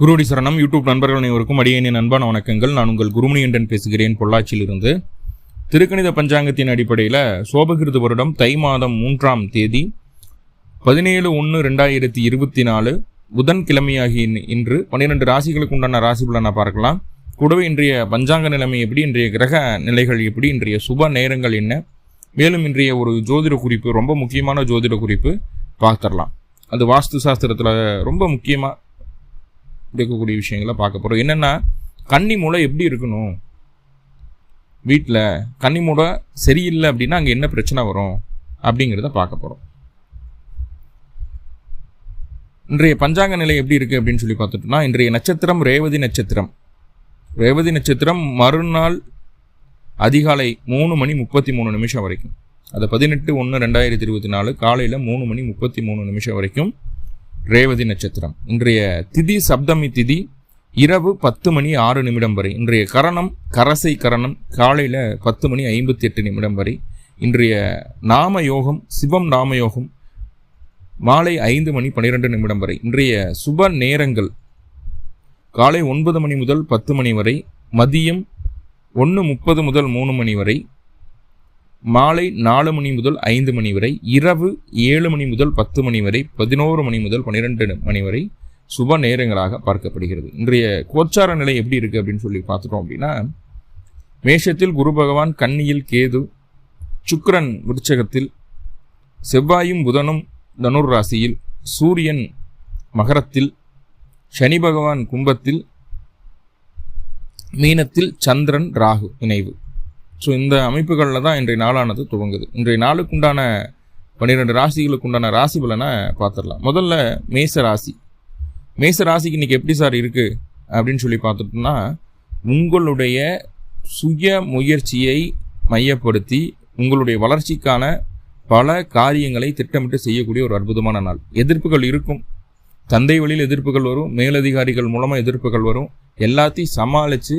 குருடி சரணம். யூடியூப் நண்பர்கள் அனைவருக்கும் அடியேனின் அன்பான வணக்கங்கள். நான் உங்கள் குருமணியண்டன் பேசுகிறேன் பொள்ளாச்சியிலிருந்து. திருக்கணித பஞ்சாங்கத்தின் அடிப்படையில் சோபகிருது வருடம் தை மாதம் மூன்றாம் தேதி பதினேழு ஒன்று ரெண்டாயிரத்தி இருபத்தி நாலு புதன்கிழமையாகி இன்- இன்று பன்னிரெண்டு ராசிகளுக்கு உண்டான ராசி பலனை பார்க்கலாம். கூடவே இன்றைய பஞ்சாங்க நிலைமை எப்படி இன்றைய கிரக நிலைகள் எப்படி இன்றைய சுப நேரங்கள் என்ன? மேலும் இன்றைய ஒரு ஜோதிட குறிப்பு ரொம்ப முக்கியமான ஜோதிட குறிப்பு பார்த்துடலாம். அது வாஸ்து சாஸ்திரத்தில் ரொம்ப முக்கியமாக இருக்கக்கூடிய விஷயங்களை பார்க்க போகிறோம் என்னென்னா கன்னி மூளை எப்படி இருக்கணும்? வீட்டில் கன்னி மூளை சரியில்லை அப்படின்னா அங்கே என்ன பிரச்சனை வரும்? அப்படிங்கிறத பார்க்க போகிறோம் இன்றைய பஞ்சாங்க நிலை எப்படி இருக்குது அப்படின்னு சொல்லி பார்த்துட்டோம்னா இன்றைய நட்சத்திரம் ரேவதி நட்சத்திரம். ரேவதி நட்சத்திரம் மறுநாள் அதிகாலை மூணு மணி முப்பத்தி மூணு நிமிஷம் வரைக்கும். அது பதினெட்டு ஒன்று ரெண்டாயிரத்தி இருபத்தி நாலு காலையில் மூணு மணி முப்பத்தி மூணு நிமிஷம் வரைக்கும் ரேவதி நட்சத்திரம். இன்றைய திதி சப்தமி திதி இரவு பத்து மணி ஆறு நிமிடம் வரை. இன்றைய கரணம் கரசை கரணம் காலையில் பத்து மணி ஐம்பத்தி எட்டு நிமிடம் வரை. இன்றைய நாம யோகம் சிவம் நாம யோகம் மாலை ஐந்து மணி பன்னிரெண்டு நிமிடம் வரை. இன்றைய சுப நேரங்கள் காலை ஒன்பது மணி முதல் பத்து மணி வரை. மதியம் ஒன்று முப்பது முதல் மூணு மணி வரை. மாலை நாலு மணி முதல் ஐந்து மணி வரை இரவு ஏழு மணி முதல் பத்து மணி வரை பதினோரு மணி முதல் பன்னிரெண்டு மணி வரை சுப நேரங்களாக பார்க்கப்படுகிறது. இன்றைய கோச்சார நிலை எப்படி இருக்குது அப்படின்னு சொல்லி பார்த்துட்டோம் அப்படின்னா மேஷத்தில் குரு பகவான் கன்னியில் கேது சுக்கரன் விருச்சகத்தில் செவ்வாயும் புதனும் தனுர் ராசியில் சூரியன் மகரத்தில் சனி பகவான் கும்பத்தில் மீனத்தில் சந்திரன் ராகு இணைவு. ஸோ இந்த அமைப்புகளில் தான் இன்றைய நாளானது துவங்குது. இன்றைய நாளுக்குண்டான பன்னிரெண்டு ராசிகளுக்கு உண்டான ராசி பலனை பார்த்துடலாம். முதல்ல மேச ராசி. மேச ராசிக்கு இன்றைக்கி எப்படி சார் இருக்குது அப்படின்னு சொல்லி பார்த்துட்டோம்னா உங்களுடைய சுய முயற்சியை மையப்படுத்தி உங்களுடைய வளர்ச்சிக்கான பல காரியங்களை திட்டமிட்டு செய்யக்கூடிய ஒரு அற்புதமான நாள். எதிர்ப்புகள் இருக்கும். தந்தை வழியில் எதிர்ப்புகள் வரும். மேலதிகாரிகள் மூலமாக எதிர்ப்புகள் வரும். எல்லாத்தையும் சமாளித்து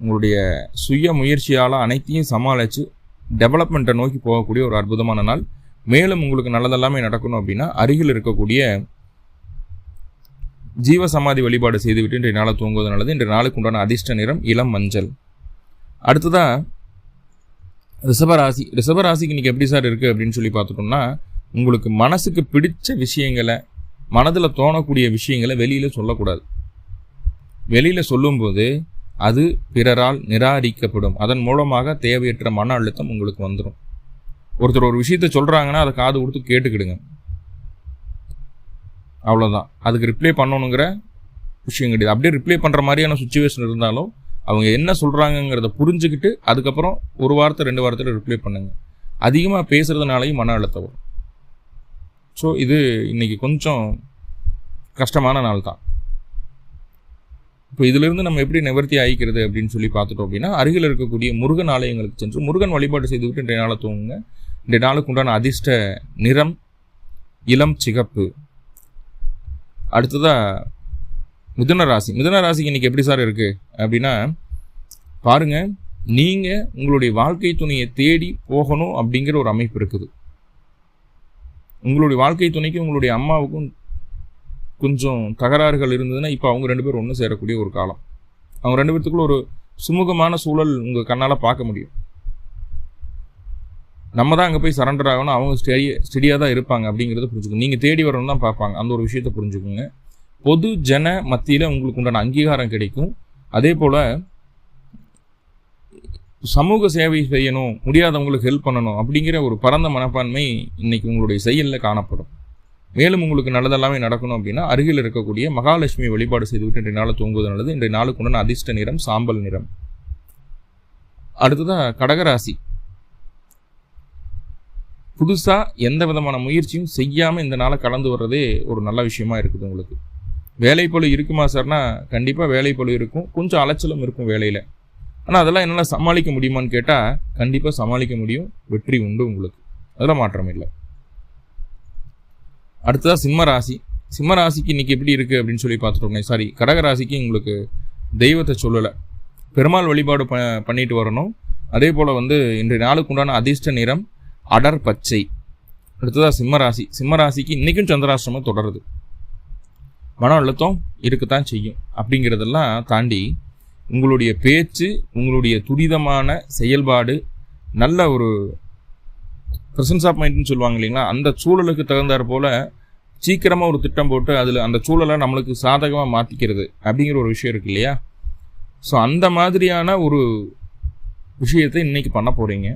உங்களுடைய சுய முயற்சியால் அனைத்தையும் சமாளித்து டெவலப்மெண்ட்டை நோக்கி போகக்கூடிய ஒரு அற்புதமான நாள். மேலும் உங்களுக்கு நல்லதெல்லாமே நடக்கணும் அப்படின்னா அருகில் இருக்கக்கூடிய ஜீவ சமாதி வழிபாடு செய்துவிட்டு இன்றைய நாளை தூங்குவது நல்லது. இன்றைய நாளுக்கு உண்டான அதிர்ஷ்ட நிறம் இளம் மஞ்சள். அடுத்ததாக ரிஷபராசி. ரிஷபராசிக்கு இன்றைக்கி எப்படி சார் இருக்குது அப்படின்னு சொல்லி பார்த்துட்டோம்னா உங்களுக்கு மனசுக்கு பிடிச்ச விஷயங்களை மனதில் தோணக்கூடிய விஷயங்களை வெளியில் சொல்லக்கூடாது. வெளியில் சொல்லும்போது அது பிறரால் நிராகரிக்கப்படும். அதன் மூலமாக தேவையற்ற மன அழுத்தம் உங்களுக்கு வந்துடும் ஒருத்தர் ஒரு விஷயத்த சொல்கிறாங்கன்னா அதை காது கொடுத்து கேட்டுக்கிடுங்க. அவ்வளோதான் அதுக்கு ரிப்ளை பண்ணணுங்கிற விஷயம் கிடையாது. அப்படியே ரிப்ளை பண்ணுற மாதிரியான சுச்சுவேஷன் இருந்தாலும் அவங்க என்ன சொல்கிறாங்கங்கிறத புரிஞ்சுக்கிட்டு அதுக்கப்புறம் ஒரு வாரத்தை ரெண்டு வாரத்தில் ரிப்ளை பண்ணுங்கள் அதிகமாக பேசுகிறதுனாலையும் மன அழுத்தம் வரும். ஸோ இது இன்றைக்கி கொஞ்சம் கஷ்டமான நாள் தான் இப்போ இதிலிருந்து நம்ம எப்படி நிவர்த்தி ஆகிக்கிறது அப்படின்னு சொல்லி பார்த்துட்டோம் அப்படின்னா அருகில் இருக்கக்கூடிய முருகன் ஆலயங்களுக்கு சென்று முருகன் வழிபாடு செய்துவிட்டு இன்றைய நாளை தூங்குங்க. இன்றைய நாளுக்கு உண்டான அதிர்ஷ்ட நிறம் இளம் சிகப்பு. அடுத்ததாக மிதுன ராசி. மிதுன ராசிக்கு இன்னைக்கு எப்படி சார் இருக்குது அப்படின்னா பாருங்க நீங்கள் உங்களுடைய வாழ்க்கை துணையை தேடி போகணும் அப்படிங்கிற ஒரு அமைப்பு இருக்குது. உங்களுடைய வாழ்க்கை துணைக்கு உங்களுடைய அம்மாவுக்கும் கொஞ்சம் தகராறுகள் இருந்ததுன்னா இப்போ அவங்க ரெண்டு பேரும் ஒன்று சேரக்கூடிய ஒரு காலம். அவங்க ரெண்டு பேர்த்துக்குள்ள ஒரு சுமூகமான சூழல் உங்கள் கண்ணால் பார்க்க முடியும். நம்ம தான் அங்கே போய் சரண்டர் ஆகணும் அவங்க ஸ்டெடி ஸ்டெடியாக தான் இருப்பாங்க அப்படிங்கிறத புரிஞ்சுக்கணும். நீங்கள் தேடி வரணும் தான் பார்ப்பாங்க. அந்த ஒரு விஷயத்தை புரிஞ்சுக்கோங்க. பொது ஜன மத்தியில் உங்களுக்கு உண்டான அங்கீகாரம் கிடைக்கும். அதே போல் சமூக சேவை செய்யணும் முடியாதவங்களுக்கு ஹெல்ப் பண்ணணும் அப்படிங்கிற ஒரு பரந்த மனப்பான்மை இன்றைக்கி உங்களுடைய செயலில் காணப்படும். மேலும் உங்களுக்கு நல்லதெல்லாமே நடக்கணும் அப்படின்னா அருகில் இருக்கக்கூடிய மகாலட்சுமி வழிபாடு செய்துவிட்டு இன்றைய நாள் தூங்குவது நல்லது. இன்றைய நாளுக்கு உண்டான அதிர்ஷ்ட நிறம் சாம்பல் நிறம். அடுத்ததாக கடகராசி. புதுசாக எந்த விதமான முயற்சியும் செய்யாமல் இந்த நாளை கலந்து வர்றதே ஒரு நல்ல விஷயமா இருக்குது உங்களுக்கு. வேலைப்பளு இருக்குமா சார்னா கண்டிப்பாக வேலைப்பளு இருக்கும். கொஞ்சம் அலைச்சலும் இருக்கும் வேலையில். ஆனால் அதெல்லாம் என்னால் சமாளிக்க முடியுமான்னு கேட்டால் கண்டிப்பாக சமாளிக்க முடியும். வெற்றி உண்டு உங்களுக்கு. அதெல்லாம் மாற்றம் இல்லை அடுத்ததாக சிம்ம ராசி. சிம்ம ராசிக்கு இன்னைக்கு எப்படி இருக்குது அப்படின்னு சொல்லி பார்த்துட்டோம்னே. சாரி கடகராசிக்கு உங்களுக்கு தெய்வத்தை சொல்லலை. பெருமாள் வழிபாடு ப பண்ணிட்டு வரணும். அதே போல் வந்து இன்றைய நாளுக்கு உண்டான அதிர்ஷ்ட நிறம் அடர் பச்சை. அடுத்ததாக சிம்ம ராசி. சிம்ம ராசிக்கு இன்றைக்கும் சந்திராசிரமம் தொடருது. மன அழுத்தம் இருக்கத்தான் செய்யும். அப்படிங்கிறதெல்லாம் தாண்டி உங்களுடைய பேச்சு உங்களுடைய துரிதமான செயல்பாடு நல்ல ஒரு ப்ரெசன்ஸ் ஆஃப் மைண்ட்னு சொல்லுவாங்க இல்லைங்களா? அந்த சூழலுக்கு தகுந்தாற் போல் சீக்கிரமாக ஒரு திட்டம் போட்டு அதில் அந்த சூழலை நம்மளுக்கு சாதகமாக மாற்றிக்கிறது அப்படிங்கிற ஒரு விஷயம் இருக்கு இல்லையா? ஸோ அந்த மாதிரியான ஒரு விஷயத்தை இன்னைக்கு பண்ண போகிறீங்க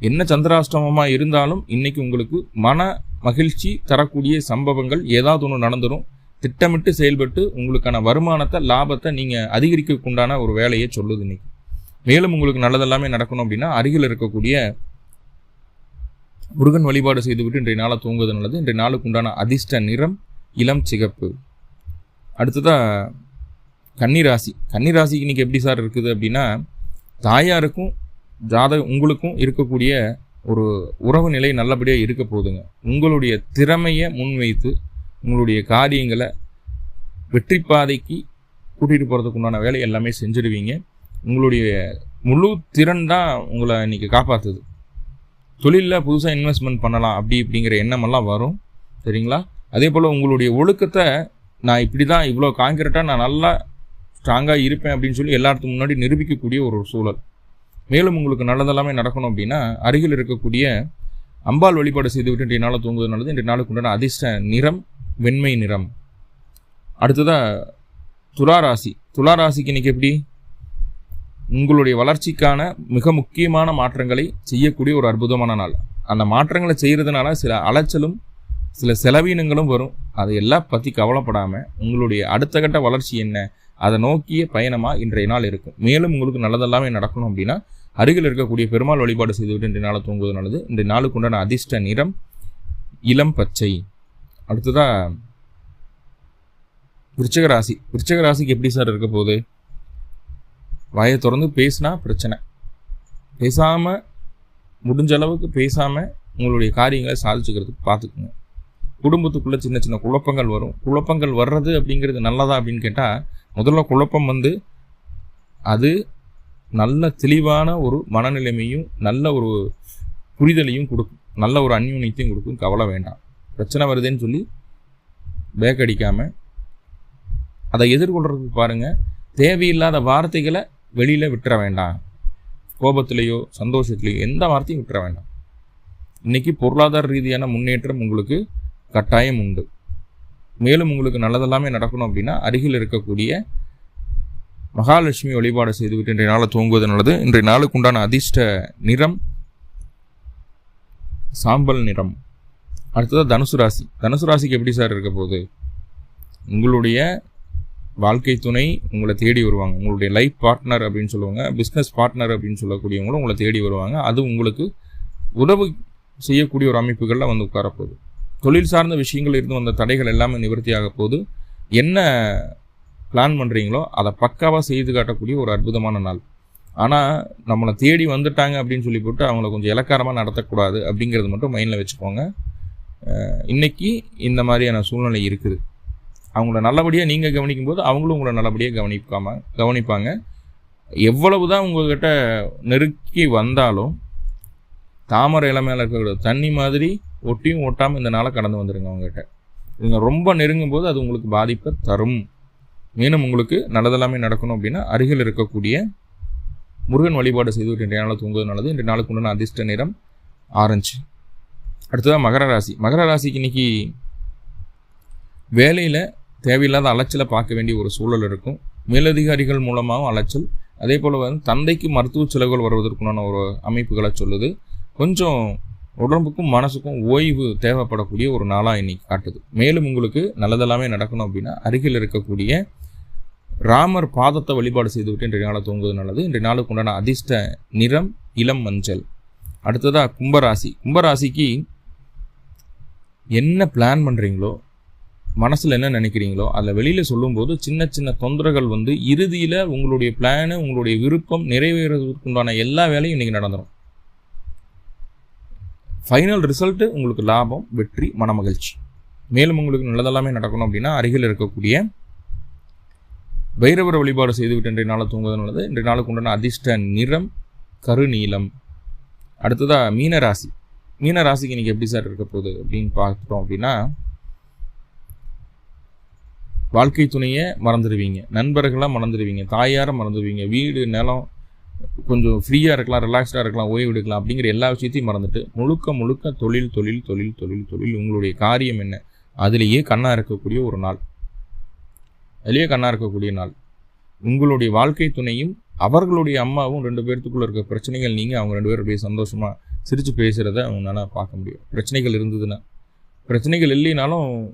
என்ன சந்திராஷ்டமமாக இருந்தாலும் இன்னைக்கு உங்களுக்கு மன மகிழ்ச்சி தரக்கூடிய சம்பவங்கள் ஏதாவது ஒன்று நடந்துடும் திட்டமிட்டு செயல்பட்டு உங்களுக்கான வருமானத்தை லாபத்தை நீங்கள் அதிகரிக்கக்குண்டான ஒரு வேலையை சொல்லுது இன்னைக்கு. மேலும் உங்களுக்கு நல்லதெல்லாமே நடக்கணும் அப்படின்னா அருகில் இருக்கக்கூடிய முருகன் வழிபாடு செய்துவிட்டு இன்றைய நாளை தூங்குவது நல்லது. இன்றைய நாளுக்கு உண்டான அதிர்ஷ்ட நிறம் இளம் சிகப்பு. அடுத்ததாக கன்னிராசி. கன்னிராசிக்கு இன்றைக்கி எப்படி சார் இருக்குது அப்படின்னா தாயாருக்கும் ஜாதக உங்களுக்கும் இருக்கக்கூடிய ஒரு உறவு நிலை நல்லபடியாக இருக்க போகுதுங்க. உங்களுடைய திறமையை முன்வைத்து உங்களுடைய காரியங்களை வெற்றி பாதைக்கு கூட்டிகிட்டு போகிறதுக்கு உண்டான வேலை எல்லாமே செஞ்சுடுவீங்க உங்களுடைய முழு திறன் தான் உங்களை இன்றைக்கி காப்பாற்றுது தொழிலில் புதுசாக இன்வெஸ்ட்மெண்ட் பண்ணலாம் அப்படி இப்படிங்கிற எண்ணமெல்லாம் வரும். சரிங்களா? அதே போல் உங்களுடைய ஒழுக்கத்தை நான் இப்படி தான் இவ்வளோ காங்கிரட்டாக நான் நல்லா ஸ்ட்ராங்காக இருப்பேன் அப்படின்னு சொல்லி எல்லாத்துக்கு முன்னாடி நிரூபிக்கக்கூடிய ஒரு சூழல். மேலும் உங்களுக்கு நல்லதெல்லாமே நடக்கணும் அப்படின்னா அருகில் இருக்கக்கூடிய அம்பாள் வழிபாடு செய்துவிட்டு இன்றைய நாளை தூங்குவது நல்லது. இன்றைய நாளுக்கு உண்டான அதிர்ஷ்ட நிறம் வெண்மை நிறம். அடுத்ததாக துளாராசி துளாராசிக்கு இன்னைக்கு எப்படி? உங்களுடைய வளர்ச்சிக்கான மிக முக்கியமான மாற்றங்களை செய்யக்கூடிய ஒரு அற்புதமான நாள். அந்த மாற்றங்களை செய்கிறதுனால சில அலைச்சலும் சில செலவீனங்களும் வரும். அதையெல்லாம் பற்றி கவலைப்படாமல் உங்களுடைய அடுத்த கட்ட வளர்ச்சி என்ன அதை நோக்கிய பயணமாக இன்றைய நாள் இருக்கும். மேலும் உங்களுக்கு நல்லதெல்லாமே நடக்கணும் அப்படின்னா அருகில் இருக்கக்கூடிய பெருமாள் வழிபாடு செய்துவிட்டு இன்றைய நாளை தூங்குவது நல்லது. இன்றைய நாளுக்கு உண்டான அதிர்ஷ்ட நிறம் இளம் பச்சை. அடுத்ததாக விருச்சக ராசி. விருச்சக ராசிக்கு எப்படி சார் இருக்க போகுது? வாயை திறந்து பேசினா பிரச்சனை. பேசாமல் முடிஞ்ச அளவுக்கு பேசாமல் உங்களுடைய காரியங்களை சாதிச்சுக்கிறதுக்கு பார்த்துக்குங்க. குடும்பத்துக்குள்ளே சின்ன சின்ன குழப்பங்கள் வரும். குழப்பங்கள் வர்றது அப்படிங்கிறது நல்லதா அப்படின்னு கேட்டால் முதல்ல குழப்பம் வந்து அது நல்ல தெளிவான ஒரு மனநிலைமையும் நல்ல ஒரு புரிதலையும் கொடுக்கும். நல்ல ஒரு அந்யூன்யத்தையும் கொடுக்கும். கவலை வேண்டாம். பிரச்சனை வருதுன்னு சொல்லி பேக் அடிக்காமல் அதை எதிர்கொள்கிறதுக்கு பாருங்கள் தேவையில்லாத வார்த்தைகளை வெளியில் விட்டுற வேண்டாம். கோபத்திலேயோ சந்தோஷத்துலேயோ எந்த வார்த்தையும் விட்டுற வேண்டாம். இன்றைக்கி பொருளாதார ரீதியான முன்னேற்றம் உங்களுக்கு கட்டாயம் உண்டு. மேலும் உங்களுக்கு நல்லதெல்லாமே நடக்கணும் அப்படின்னா அருகில் இருக்கக்கூடிய மகாலட்சுமி வழிபாடு செய்துவிட்டு இன்றைய நாளை தூங்குவது நல்லது. இன்றைய நாளுக்கு உண்டான அதிர்ஷ்ட நிறம் சாம்பல் நிறம். அடுத்தது தனுசு ராசி. தனுசு ராசிக்கு எப்படி சார் இருக்க போகுது? உங்களுடைய வாழ்க்கை துணை உங்களை தேடி வருவாங்க. உங்களுடைய லைஃப் பார்ட்னர் அப்படின்னு சொல்லுவாங்க. பிஸ்னஸ் பார்ட்னர் அப்படின்னு சொல்லக்கூடியவங்களும் உங்களை தேடி வருவாங்க. அது உங்களுக்கு உதவு செய்யக்கூடிய ஒரு அமைப்புகளில் வந்து உட்காரப்போகுது தொழில் சார்ந்த விஷயங்கள் இருந்து வந்த தடைகள் எல்லாமே நிவர்த்தியாக போது என்ன பிளான் பண்ணுறீங்களோ அதை பக்காவாக செய்து காட்டக்கூடிய ஒரு அற்புதமான நாள். ஆனால் நம்மளை தேடி வந்துட்டாங்க அப்படின்னு சொல்லி போட்டு அவங்கள கொஞ்சம் இலக்காரமாக நடத்தக்கூடாது அப்படிங்கிறது மட்டும் மைண்டில் வச்சுக்கோங்க. இன்றைக்கி இந்த மாதிரியான சூழ்நிலை இருக்குது. அவங்கள நல்லபடியாக நீங்கள் கவனிக்கும் போது அவங்களும் உங்களை நல்லபடியாக கவனிக்காம கவனிப்பாங்க. எவ்வளவு தான் உங்கள்கிட்ட நெருக்கி வந்தாலும் தாமரை இளமையில் இருக்கிற தண்ணி மாதிரி ஒட்டியும் ஒட்டாமல் இந்த நாளை கடந்து வந்துடுங்க அவங்ககிட்ட. இவங்க ரொம்ப நெருங்கும் போது அது உங்களுக்கு பாதிப்பை தரும். மேலும் உங்களுக்கு நல்லதெல்லாமே நடக்கணும் அப்படின்னா அருகில் இருக்கக்கூடிய முருகன் வழிபாடு செய்து இன்றைய நாளில் தூங்குவது நல்லது. இன்றைய நாளுக்கு உண்டான அதிர்ஷ்ட நிறம் ஆரஞ்சு. அடுத்ததாக மகர ராசி. மகர ராசிக்கு இன்னைக்கு வேலையில் தேவையில்லாத அலைச்சலை பார்க்க வேண்டிய ஒரு சூழல் இருக்கும். மேலதிகாரிகள் மூலமாகவும் அலைச்சல். அதே போல் வந்து தந்தைக்கு மருத்துவ செலவுகள் வருவதற்குண்டான ஒரு அமைப்புகளை சொல்லுது. கொஞ்சம் உடம்புக்கும் மனசுக்கும் ஓய்வு தேவைப்படக்கூடிய ஒரு நாளாக இன்னைக்கு காட்டுது. மேலும் உங்களுக்கு நல்லதெல்லாமே நடக்கணும் அப்படின்னா அருகில் இருக்கக்கூடிய ராமர் பாதத்தை வழிபாடு செய்துவிட்டு இன்றைய நாளை தூங்குவது நல்லது. இன்றைய நாளுக்கு உண்டான அதிர்ஷ்ட நிறம் இளம் மஞ்சள். அடுத்ததாக கும்பராசி. கும்பராசிக்கு என்ன பிளான் பண்ணுறீங்களோ மனசில் என்ன நினைக்கிறீங்களோ அதில் வெளியில் சொல்லும்போது சின்ன சின்ன தொந்தரவுகள் வந்து இறுதியில் உங்களுடைய பிளானு உங்களுடைய விருப்பம் நிறைவேறதுக்குண்டான எல்லா வேலையும் இன்றைக்கி நடந்துடும் ஃபைனல் ரிசல்ட்டு உங்களுக்கு லாபம் வெற்றி மனமகிழ்ச்சி. மேலும் உங்களுக்கு நல்லதெல்லாமே நடக்கணும் அப்படின்னா அருகில் இருக்கக்கூடிய பைரவர வழிபாடு செய்துவிட்டு இன்றைய நாளை தூங்குவது நல்லது. இன்றைய நாளுக்கு உண்டான அதிர்ஷ்ட நிறம் கருநீலம். அடுத்ததாக மீனராசி. மீனராசிக்கு இன்றைக்கி எப்படி சார் இருக்க போகுது அப்படின்னு பார்த்துட்டோம் அப்படின்னா வாழ்க்கை துணையை மறந்துடுவீங்க. நண்பர்களாக மறந்துடுவீங்க. தாயாரை மறந்துடுவீங்க. வீடு நிலம் கொஞ்சம் ஃப்ரீயாக இருக்கலாம் ரிலாக்ஸ்டாக இருக்கலாம் ஓய்வு எடுக்கலாம் அப்படிங்கிற எல்லா விஷயத்தையும் மறந்துட்டு முழுக்க முழுக்க தொழில் தொழில் தொழில் தொழில் தொழில் உங்களுடைய காரியம் என்ன? அதிலேயே கண்ணாக இருக்கக்கூடிய ஒரு நாள். அதிலேயே கண்ணாக இருக்கக்கூடிய நாள். உங்களுடைய வாழ்க்கை துணையும் அவர்களுடைய அம்மாவும் ரெண்டு பேர்த்துக்குள்ளே இருக்க பிரச்சனைகள் நீங்கள் அவங்க ரெண்டு பேரும் அப்படியே சந்தோஷமாக சிரித்து பேசுகிறத அவங்களால பார்க்க முடியும். பிரச்சனைகள் இருந்ததுன்னா. பிரச்சனைகள் இல்லைனாலும்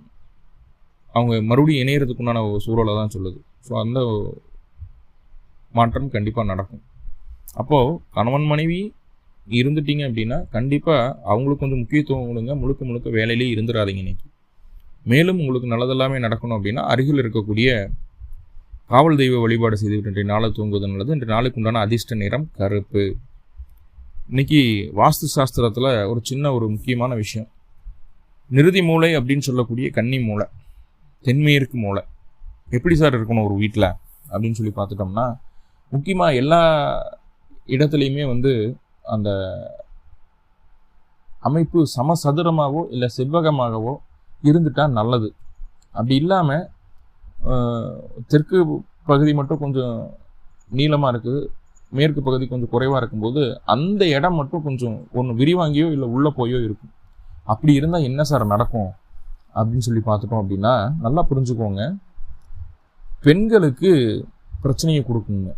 அவங்க மறுபடியும் இணையறதுக்குண்டான ஒரு சூழலை தான் சொல்லுது. ஸோ அந்த மாற்றம் கண்டிப்பாக நடக்கும். அப்போது கணவன் மனைவி இருந்துட்டீங்க அப்படின்னா கண்டிப்பாக அவங்களுக்கு கொஞ்சம் முக்கியத்துவம் கொடுங்க. முழுக்க முழுக்க வேலையிலே இருந்துடாதீங்க இன்னைக்கு. மேலும் உங்களுக்கு நல்லதெல்லாமே நடக்கணும் அப்படின்னா அருகில் இருக்கக்கூடிய காவல் தெய்வ வழிபாடு செய்துவிட்டு இன்றைய நாளை தூங்குவது நல்லது. இன்றைய நாளுக்கு உண்டான அதிர்ஷ்ட நிறம் கருப்பு. இன்னைக்கு வாஸ்து சாஸ்திரத்தில் ஒரு சின்ன ஒரு முக்கியமான விஷயம். நிறுதி மூளை அப்படின்னு சொல்லக்கூடிய கன்னி மூளை. தென்மேற்கு மூளை. எப்படி சார் இருக்கணும் ஒரு வீட்டில் அப்படின்னு சொல்லி பார்த்துட்டோம்னா முக்கியமாக எல்லா இடத்துலையுமே வந்து அந்த அமைப்பு சமசதுரமாகவோ இல்லை செவ்வகமாகவோ இருந்துட்டால் நல்லது. அப்படி இல்லாமல் தெற்கு பகுதி மட்டும் கொஞ்சம் நீளமாக இருக்குது. மேற்கு பகுதி கொஞ்சம் குறைவாக இருக்கும்போது அந்த இடம் மட்டும் கொஞ்சம் ஒன்று விரிவாங்கியோ இல்லை உள்ளே போயோ இருக்கும். அப்படி இருந்தால் என்ன சார் நடக்கும்? அப்படின்னு சொல்லி பார்த்துட்டோம் அப்படின்னா நல்லா புரிஞ்சுக்கோங்க. பெண்களுக்கு பிரச்சனையை கொடுக்குங்க.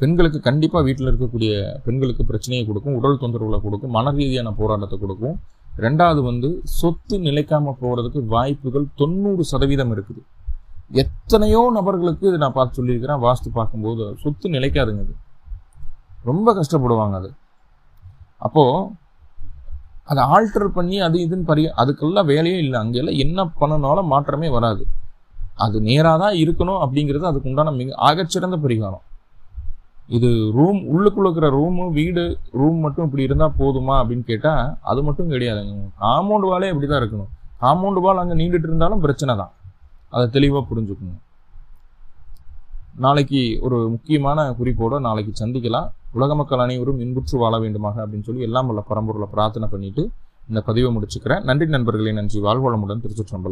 பெண்களுக்கு கண்டிப்பாக வீட்டில் இருக்கக்கூடிய பெண்களுக்கு பிரச்சனையை கொடுக்கும் உடல் தொந்தரவுகளை கொடுக்கும் மன ரீதியான போராட்டத்தை கொடுக்கும். ரெண்டாவது வந்து சொத்து நிலைக்காமல் போகிறதுக்கு வாய்ப்புகள் தொண்ணூறு சதவீதம் இருக்குது. எத்தனையோ நபர்களுக்கு இது நான் பார்த்து சொல்லியிருக்கிறேன் வாஸ்து பார்க்கும்போது சொத்து நிலைக்காதுங்க அது ரொம்ப கஷ்டப்படுவாங்க அது. அப்போது அதை ஆல்டர் பண்ணி அது இதுன்னு பரி அதுக்கெல்லாம் வேலையே இல்லை. அங்கெல்லாம் என்ன பண்ணனாலும் மாற்றமே வராது. அது நேராக தான் இருக்கணும் அப்படிங்கிறது அதுக்கு உண்டான மிக ஆகச்சிறந்த பரிகாரம். இது ரூம் உள்ளுக்குள்ள இருக்கிற ரூமு வீடு ரூம் மட்டும் இப்படி இருந்தால் போதுமா அப்படின்னு கேட்டால் அது மட்டும் கிடையாதுங்க. காம்பவுண்ட் வாலே இப்படி தான் இருக்கணும். காம்பவுண்ட் வால் அங்கே நீண்டுட்டு இருந்தாலும் பிரச்சனை தான் அதை தெளிவாக புரிஞ்சுக்கணும். நாளைக்கு ஒரு முக்கியமான குறிப்போடு நாளைக்கு சந்திக்கலாம். உலக மக்கள் அனைவரும் இன்புற்று வாழ வேண்டுமாக அப்படின்னு சொல்லி எல்லாம் உள்ள பரம்பூரில் பிரார்த்தனை பண்ணிட்டு இந்த பதிவை முடிச்சுக்கிறேன். நன்றி நண்பர்களே நன்றி. வாழ்வளமுடன் திருச்சிற்றம்பலம்.